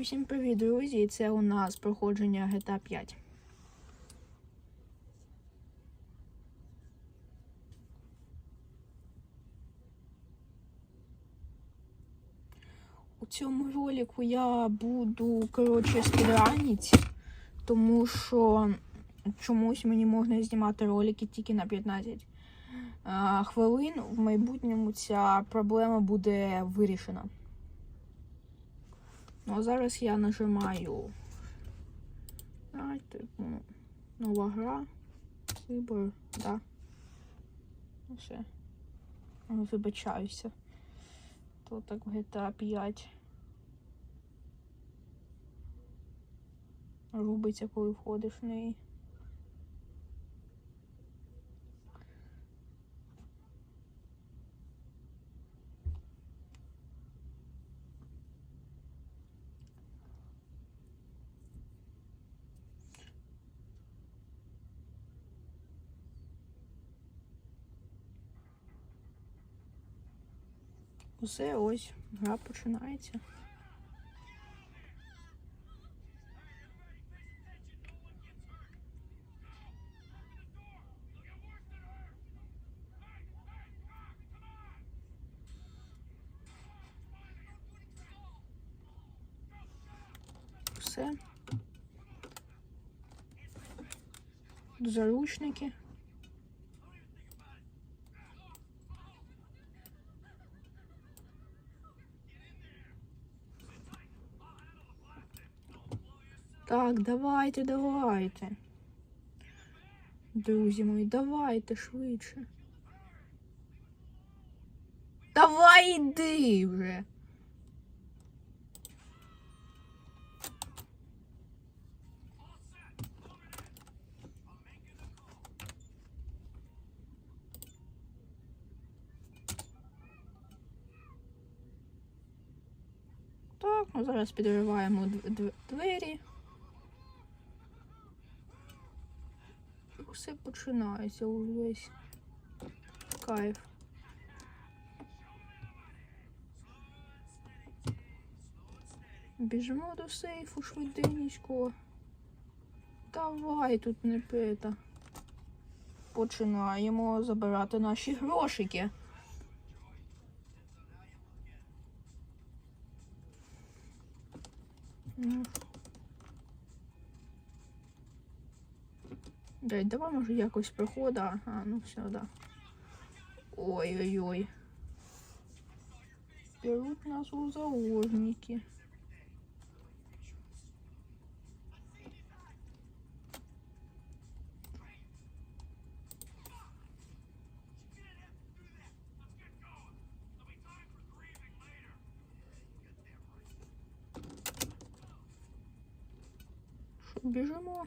Усім привіт, друзі! І Це у нас проходження GTA 5. У цьому ролику я буду, коротше, спідранити, тому що чомусь мені можна знімати ролики тільки на 15 а, хвилин. В майбутньому ця проблема буде вирішена. Ну, а зараз я нажимаю. А, типу, нова гра. Вибор, да. Ну все. Ну, Вибачаюся. То так в GTA 5. Робиться, коли входиш в неї. Усе ось, гра починається. Все. Так, давайте, давайте. Друзі мої, давайте швидше. Давай іди вже. Так, ну зараз підриваємо дв- дв- двері. І Все починається увесь кайф. Біжимо до сейфу швиденько. Давай тут не пета. Починаємо забирати наші грошики. Ну. Дай, давай може якось прохода. А, ну все, да. Ой-ой-ой. Беруть нас у заложники. Що?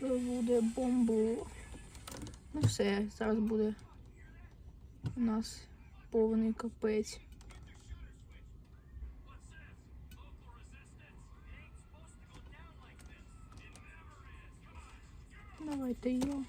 Буде бомбу. Ну все, зараз буде у нас повний капець. Давайте йо.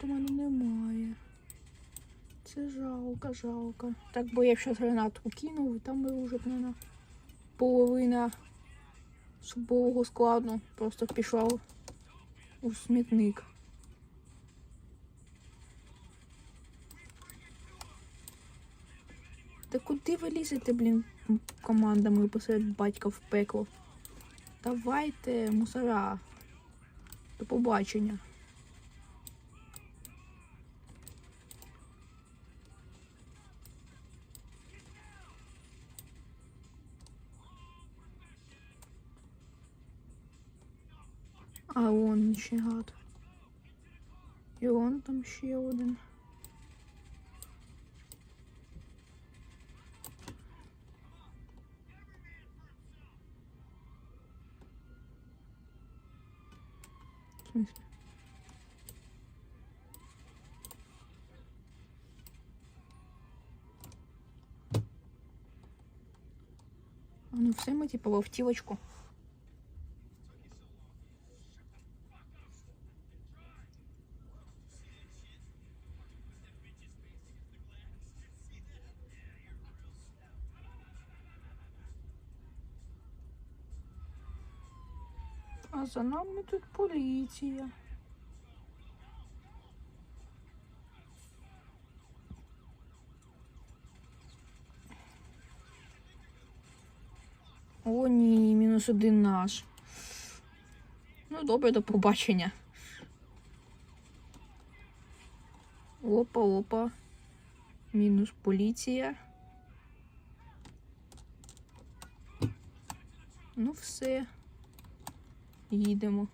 Гранат у немає. Це жалко, жалко. Так бо я щас гранатку кинув, і там би вже, мабуть, половина особового складу просто пішла у смітник. Та куди ви лізете, блін, командами посеред батька в пекло? Давайте, мусора. До побачення. А он еще гад. и он там еще один. А ну все мы типа в тилочку. за нами тут поліція. О, ні, мінус один наш. Ну, добре, до побачення. Опа, опа. Мінус поліція. Ну, все. Їдемо.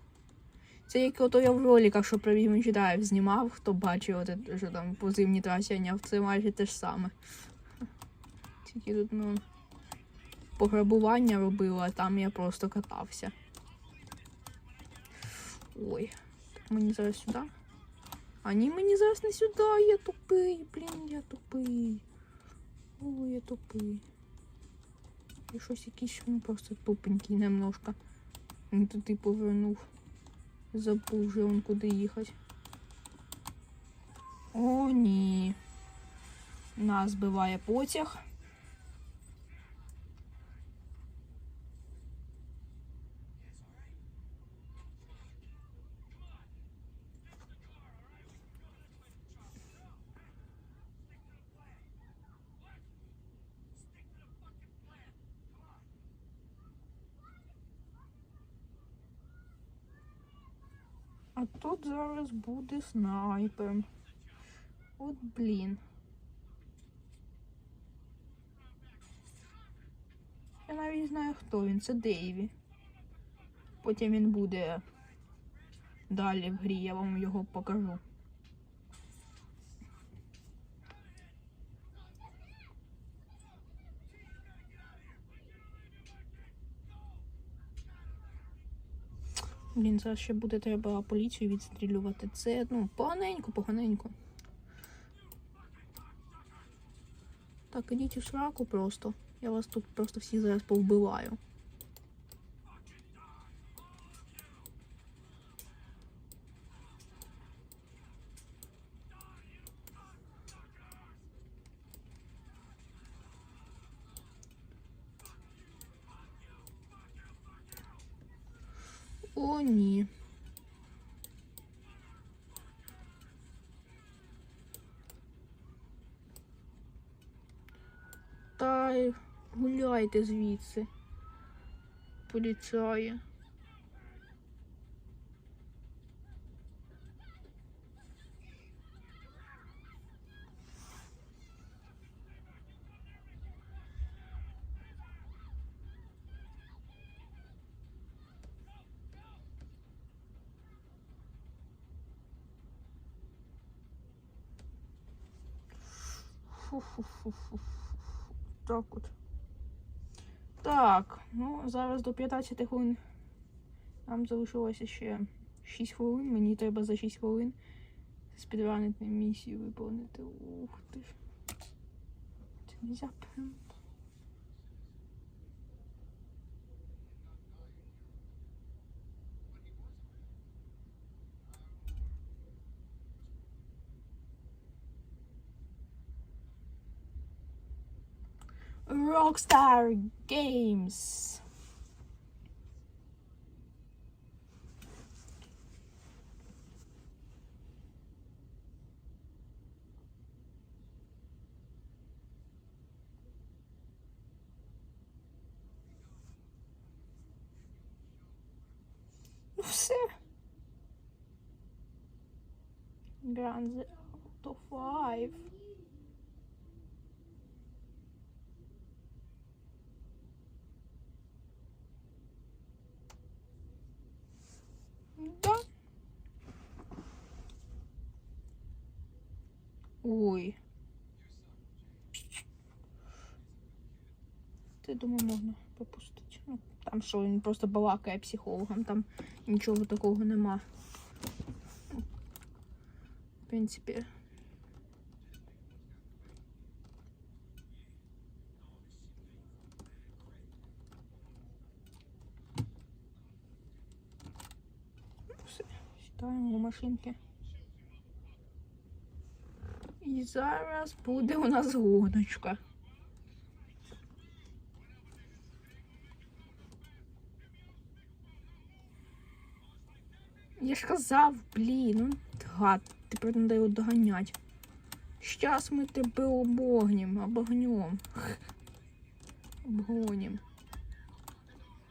Це як ото я в роликах, що про Джедаїв знімав, хто бачив, от, що там по зимній трасі це майже те ж саме. Тільки тут, ну, пограбування робила, а там я просто катався. Ой, мені зараз сюди. А ні, мені зараз не сюди, я тупий, блін, я тупий. Ой, я тупий. Я щось якийсь, ну просто тупенький немножко. Він туди повернув. Забув же он куди їхати. О, ні. Нас збиває потяг. А тут зараз буде снайпер. От блін. Я навіть знаю, хто він. Це Дейві. Потім він буде далі в грі, я вам його покажу. Блін, зараз ще буде треба поліцію відстрілювати. Це ну поганенько, поганенько. Так, ідіть у сраку просто. Я вас тут просто всіх зараз повбиваю. О, ні. Та гуляйте звідси. Поліцаї. Фу-фу-фу-фу. Так от. Так, ну зараз до 15 хвилин. Нам залишилося ще 6 хвилин. Мені треба за 6 хвилин спідранити місію виповнити. Ух ти ж. Це нельзя прям. Rockstar Games. Ну все. Grand Theft Auto 5. Ой. Ти думаю, можна пропустити. Ну, там що він просто балакає психологом, там нічого такого нема. В принципі. Все, сідаємо у машинки. І зараз буде у нас гоночка. Я ж казав, блін, ну гад, тепер треба його доганять. Щас ми тебе обогнім, обогнем. Обгоним.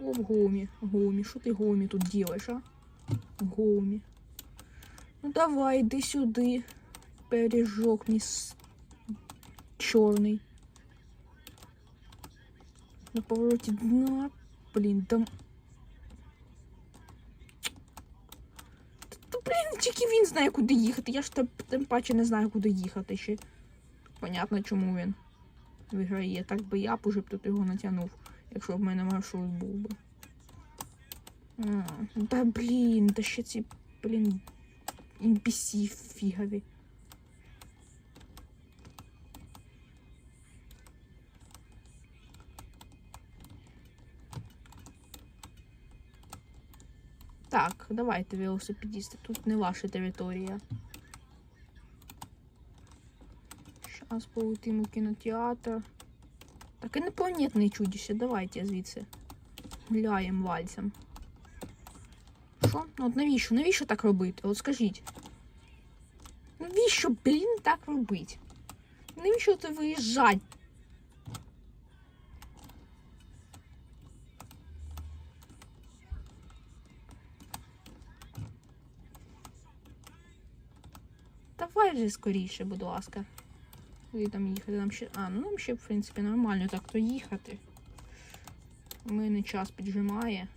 Обгомі, гомі, що ти гомі тут делаешь, а? Гомі. Ну давай, іди сюди. Бережок мій с... чорний. На повороті дна. Блін, там. Та, блін, тільки він знає, куди їхати. Я ж тим, паче не знаю, куди їхати ще. Понятно, чому він виграє. Так би я б уже б тут його натягнув, якщо б в мене маршрут був би. А, та блін, та ще ці, блін, NPC фігові. давайте, велосипедісти. Тут не ваша територія. Зараз полетимо в кінотеатр. Так, інопланетне чудище, давайте звідси. Гуляємо вальцем. Що? Ну от навіщо? Навіщо так робити? От скажіть. Навіщо, блін, так робити? Навіщо це виїжджати? Давай же скоріше, будь ласка. Ви там їхати нам ще. А, ну нам ще, в принципі, нормально так то їхати. У мене час піджимає.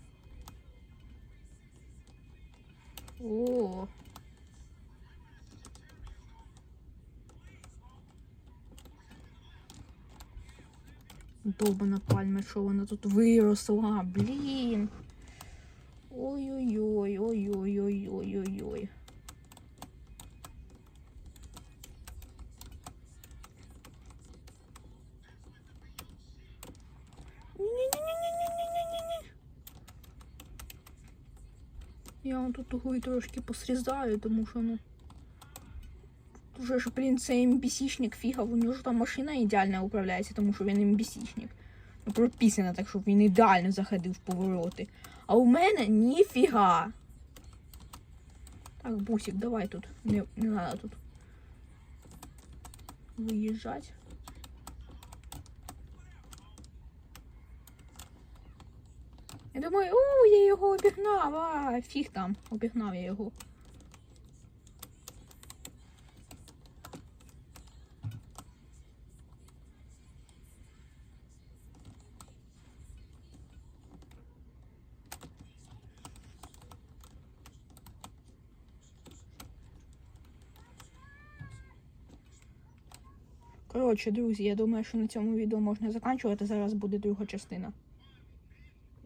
О. Довбана пальма, що вона тут виросла, блін. Ой-ой-ой, ой-ой-ой-ой-ой-ой. Я вам тут того трошки посрізаю, тому що ну. Уже ж, блін, це MBC-шник фігав, у нього ж там машина ідеально управляється, тому що він MBC-шник. Ну, прописано так, щоб він ідеально заходив в повороти. А у мене ніфіга. Так, бусик, давай тут. Не, не надо тут виїжджати. Я думаю, о, я його обігнав, а фіг там, обігнав я його. Коротше, друзі, я думаю, що на цьому відео можна закінчувати. Зараз буде друга частина.